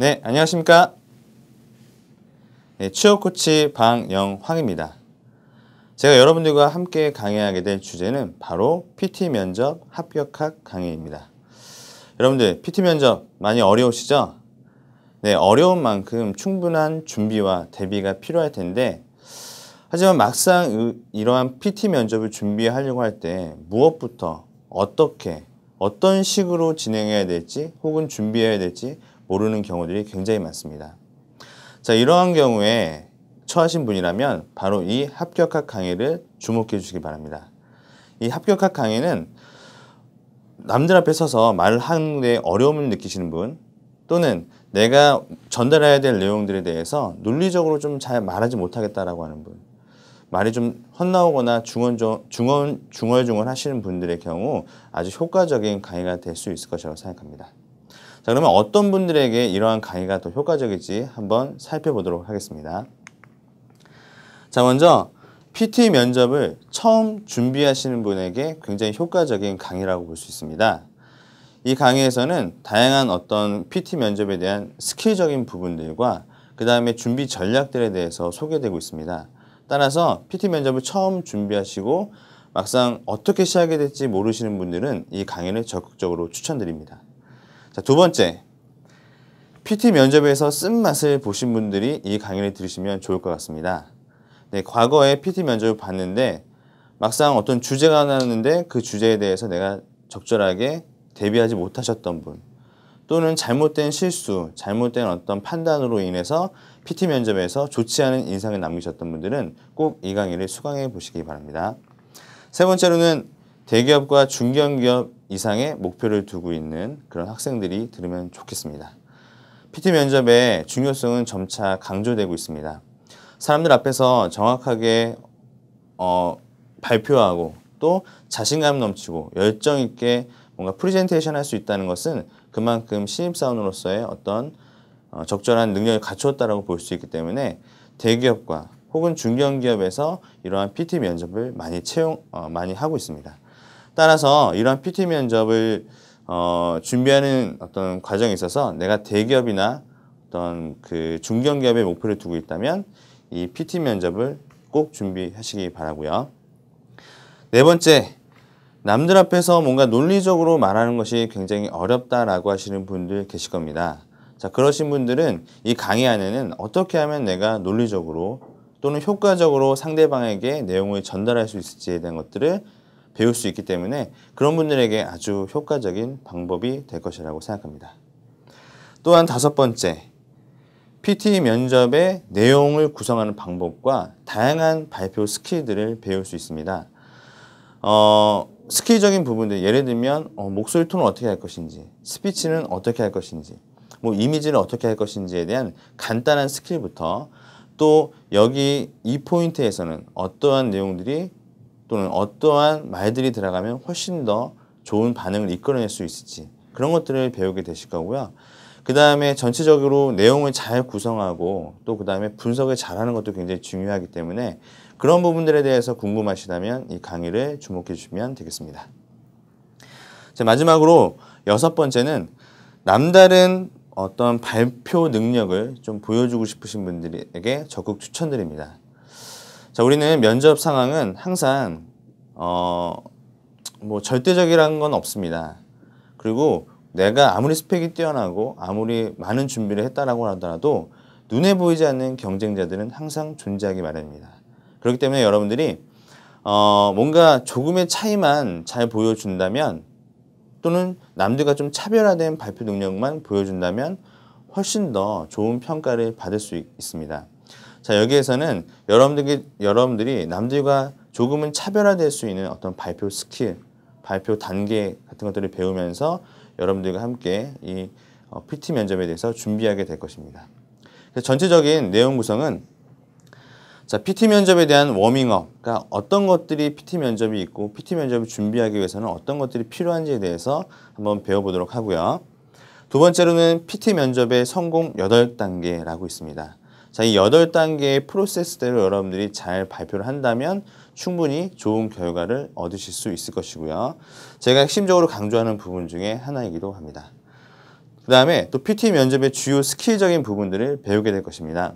네, 안녕하십니까. 네, 취업 코치 방영황입니다. 제가 여러분들과 함께 강의하게 될 주제는 바로 PT 면접 합격학 강의입니다. 여러분들 PT 면접 많이 어려우시죠? 네, 어려운 만큼 충분한 준비와 대비가 필요할 텐데 하지만 막상 이러한 PT 면접을 준비하려고 할 때 무엇부터 어떻게 어떤 식으로 진행해야 될지 혹은 준비해야 될지 모르는 경우들이 굉장히 많습니다. 자, 이러한 경우에 처하신 분이라면 바로 이 합격학 강의를 주목해 주시기 바랍니다. 이 합격학 강의는 남들 앞에 서서 말을 하는데 어려움을 느끼시는 분 또는 내가 전달해야 될 내용들에 대해서 논리적으로 좀 잘 말하지 못하겠다라고 하는 분 말이 좀 헛나오거나 중얼중얼 하시는 분들의 경우 아주 효과적인 강의가 될 수 있을 것이라고 생각합니다. 자, 그러면 어떤 분들에게 이러한 강의가 더 효과적일지 한번 살펴보도록 하겠습니다. 자, 먼저 PT 면접을 처음 준비하시는 분에게 굉장히 효과적인 강의라고 볼 수 있습니다. 이 강의에서는 다양한 어떤 PT 면접에 대한 스킬적인 부분들과 그 다음에 준비 전략들에 대해서 소개되고 있습니다. 따라서 PT 면접을 처음 준비하시고 막상 어떻게 시작이 될지 모르시는 분들은 이 강의를 적극적으로 추천드립니다. 자, 두 번째. PT 면접에서 쓴맛을 보신 분들이 이 강의를 들으시면 좋을 것 같습니다. 네, 과거에 PT 면접을 봤는데 막상 어떤 주제가 나왔는데 그 주제에 대해서 내가 적절하게 대비하지 못하셨던 분 또는 잘못된 실수, 잘못된 어떤 판단으로 인해서 PT 면접에서 좋지 않은 인상을 남기셨던 분들은 꼭 이 강의를 수강해 보시기 바랍니다. 세 번째로는 대기업과 중견기업 이상의 목표를 두고 있는 그런 학생들이 들으면 좋겠습니다. PT 면접의 중요성은 점차 강조되고 있습니다. 사람들 앞에서 정확하게 어, 발표하고 또 자신감 넘치고 열정 있게 뭔가 프리젠테이션 할 수 있다는 것은 그만큼 신입사원으로서의 어떤 어, 적절한 능력을 갖추었다라고 볼 수 있기 때문에 대기업과 혹은 중견기업에서 이러한 PT 면접을 많이 채용 어, 많이 하고 있습니다. 따라서 이러한 PT 면접을 어, 준비하는 어떤 과정에 있어서 내가 대기업이나 어떤 그 중견기업의 목표를 두고 있다면 이 PT 면접을 꼭 준비하시기 바라고요. 네 번째, 남들 앞에서 뭔가 논리적으로 말하는 것이 굉장히 어렵다라고 하시는 분들 계실 겁니다. 자, 그러신 분들은 이 강의 안에는 어떻게 하면 내가 논리적으로 또는 효과적으로 상대방에게 내용을 전달할 수 있을지에 대한 것들을 배울 수 있기 때문에 그런 분들에게 아주 효과적인 방법이 될 것이라고 생각합니다. 또한 다섯 번째, PT 면접의 내용을 구성하는 방법과 다양한 발표 스킬들을 배울 수 있습니다. 어, 스킬적인 부분들, 예를 들면 어, 목소리 톤을 어떻게 할 것인지, 스피치는 어떻게 할 것인지, 뭐 이미지를 어떻게 할 것인지에 대한 간단한 스킬부터 또 여기 이 포인트에서는 어떠한 내용들이 또는 어떠한 말들이 들어가면 훨씬 더 좋은 반응을 이끌어낼 수 있을지 그런 것들을 배우게 되실 거고요. 그 다음에 전체적으로 내용을 잘 구성하고 또 그 다음에 분석을 잘하는 것도 굉장히 중요하기 때문에 그런 부분들에 대해서 궁금하시다면 이 강의를 주목해 주시면 되겠습니다. 자, 마지막으로 여섯 번째는 남다른 어떤 발표 능력을 좀 보여주고 싶으신 분들에게 적극 추천드립니다. 자, 우리는 면접 상황은 항상 어, 뭐 절대적이라는 건 없습니다. 그리고 내가 아무리 스펙이 뛰어나고 아무리 많은 준비를 했다라고 하더라도 눈에 보이지 않는 경쟁자들은 항상 존재하기 마련입니다. 그렇기 때문에 여러분들이 어, 뭔가 조금의 차이만 잘 보여준다면 또는 남들과 좀 차별화된 발표 능력만 보여준다면 훨씬 더 좋은 평가를 받을 수 있습니다. 자, 여기에서는 여러분들이, 여러분들이 남들과 조금은 차별화될 수 있는 어떤 발표 스킬, 발표 단계 같은 것들을 배우면서 여러분들과 함께 이 PT 어, 면접에 대해서 준비하게 될 것입니다. 전체적인 내용 구성은 자, PT 면접에 대한 워밍업, 그러니까 어떤 것들이 PT 면접이 있고 PT 면접을 준비하기 위해서는 어떤 것들이 필요한지에 대해서 한번 배워보도록 하고요. 두 번째로는 PT 면접의 성공 8단계라고 있습니다. 자, 이 8단계의 프로세스대로 여러분들이 잘 발표를 한다면 충분히 좋은 결과를 얻으실 수 있을 것이고요. 제가 핵심적으로 강조하는 부분 중에 하나이기도 합니다. 그 다음에 또 PT 면접의 주요 스킬적인 부분들을 배우게 될 것입니다.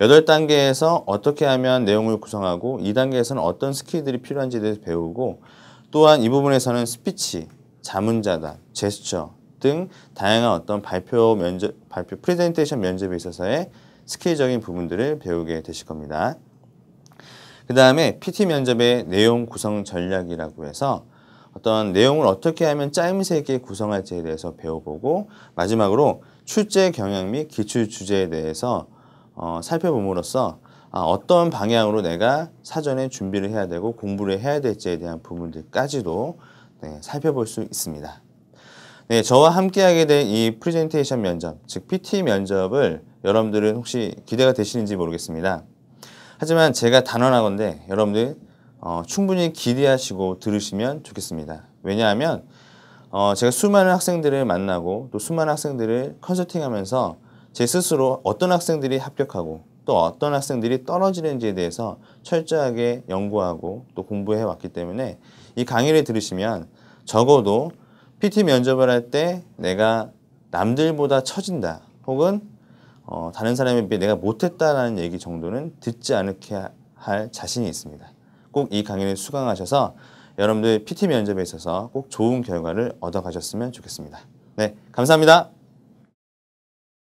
8단계에서 어떻게 하면 내용을 구성하고 2단계에서는 어떤 스킬들이 필요한지에 대해서 배우고 또한 이 부분에서는 스피치, 자문자답, 제스처 등 다양한 어떤 발표 면접, 발표 프레젠테이션 면접에 있어서의 스킬적인 부분들을 배우게 되실 겁니다. 그 다음에 PT 면접의 내용 구성 전략이라고 해서 어떤 내용을 어떻게 하면 짜임새 있게 구성할지에 대해서 배워보고 마지막으로 출제 경향 및 기출 주제에 대해서 어, 살펴봄으로써 아, 어떤 방향으로 내가 사전에 준비를 해야 되고 공부를 해야 될지에 대한 부분들까지도 네, 살펴볼 수 있습니다. 네, 저와 함께하게 된 이 프레젠테이션 면접, 즉 PT 면접을 여러분들은 혹시 기대가 되시는지 모르겠습니다. 하지만 제가 단언하건데 여러분들 어, 충분히 기대하시고 들으시면 좋겠습니다. 왜냐하면 어, 제가 수많은 학생들을 만나고 또 수많은 학생들을 컨설팅하면서 제 스스로 어떤 학생들이 합격하고 또 어떤 학생들이 떨어지는지에 대해서 철저하게 연구하고 또 공부해 왔기 때문에 이 강의를 들으시면 적어도 PT 면접을 할 때 내가 남들보다 처진다 혹은 어, 다른 사람에 비해 내가 못했다라는 얘기 정도는 듣지 않게 할 자신이 있습니다. 꼭 이 강의를 수강하셔서 여러분들 PT 면접에 있어서 꼭 좋은 결과를 얻어가셨으면 좋겠습니다. 네, 감사합니다.